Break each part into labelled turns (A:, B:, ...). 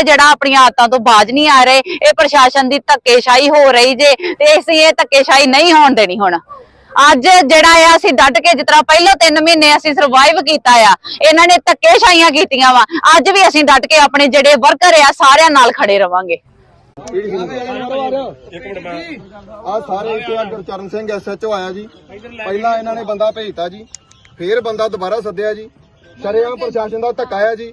A: ਇਹ ਜਿਹੜਾ ਆਪਣੀਆਂ ਆਦਤਾਂ ਤੋਂ ਬਾਜ ਨਹੀਂ ਆ ਰਹੇ, ਇਹ ਪ੍ਰਸ਼ਾਸਨ ਦੀ ਧੱਕੇਸ਼ਾਹੀ ਹੋ ਰਹੀ ਜੇ, ਤੇ ਅਸੀਂ ਇਹ ਧੱਕੇਸ਼ਾਹੀ ਨਹੀਂ ਹੋਣ ਦੇਣੀ ਹੁਣ। ਅੱਜ ਜਿਹੜਾ ਆ, ਅਸੀਂ ਡਟ ਕੇ ਜਿਸ ਪਹਿਲਾਂ 3 ਮਹੀਨੇ ਅਸੀਂ ਸਰਵਾਈਵ ਕੀਤਾ ਆ, ਇਹਨਾਂ ਨੇ ਧੱਕੇਸ਼ਾਹੀਆਂ ਕੀਤੀਆਂ ਵਾ। ਅੱਜ ਵੀ ਅਸੀਂ ਡਟ ਕੇ ਆਪਣੇ ਜਿਹੜੇ ਵਰਕਰ ਆ, ਸਾਰਿਆਂ ਨਾਲ ਖੜੇ ਰਵਾਂਗੇ।
B: ਆ ਸਾਰੇ ਇੱਥੇ ਆ, ਗੁਰਚਰਨ ਸਿੰਘ ਐਸਐਚਓ ਆਇਆ ਜੀ। ਪਹਿਲਾਂ ਇਹਨਾਂ ਨੇ ਬੰਦਾ ਭੇਜਤਾ ਜੀ, ਫੇਰ ਬੰਦਾ ਦੁਬਾਰਾ ਸੱਦਿਆ ਜੀ। ਸ਼ਰੇਆਮ ਪ੍ਰਸ਼ਾਸਨ ਦਾ ਧੱਕਾ ਆ ਜੀ।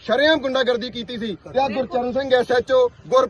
B: ਸ਼ਰੇਆਮ ਗੁੰਡਾਗਰਦੀ ਕੀਤੀ ਸੀ। ਤੇ ਆ ਗੁਰਚਰਨ ਸਿੰਘ ਐਸਐਚਓ ਗੁਰ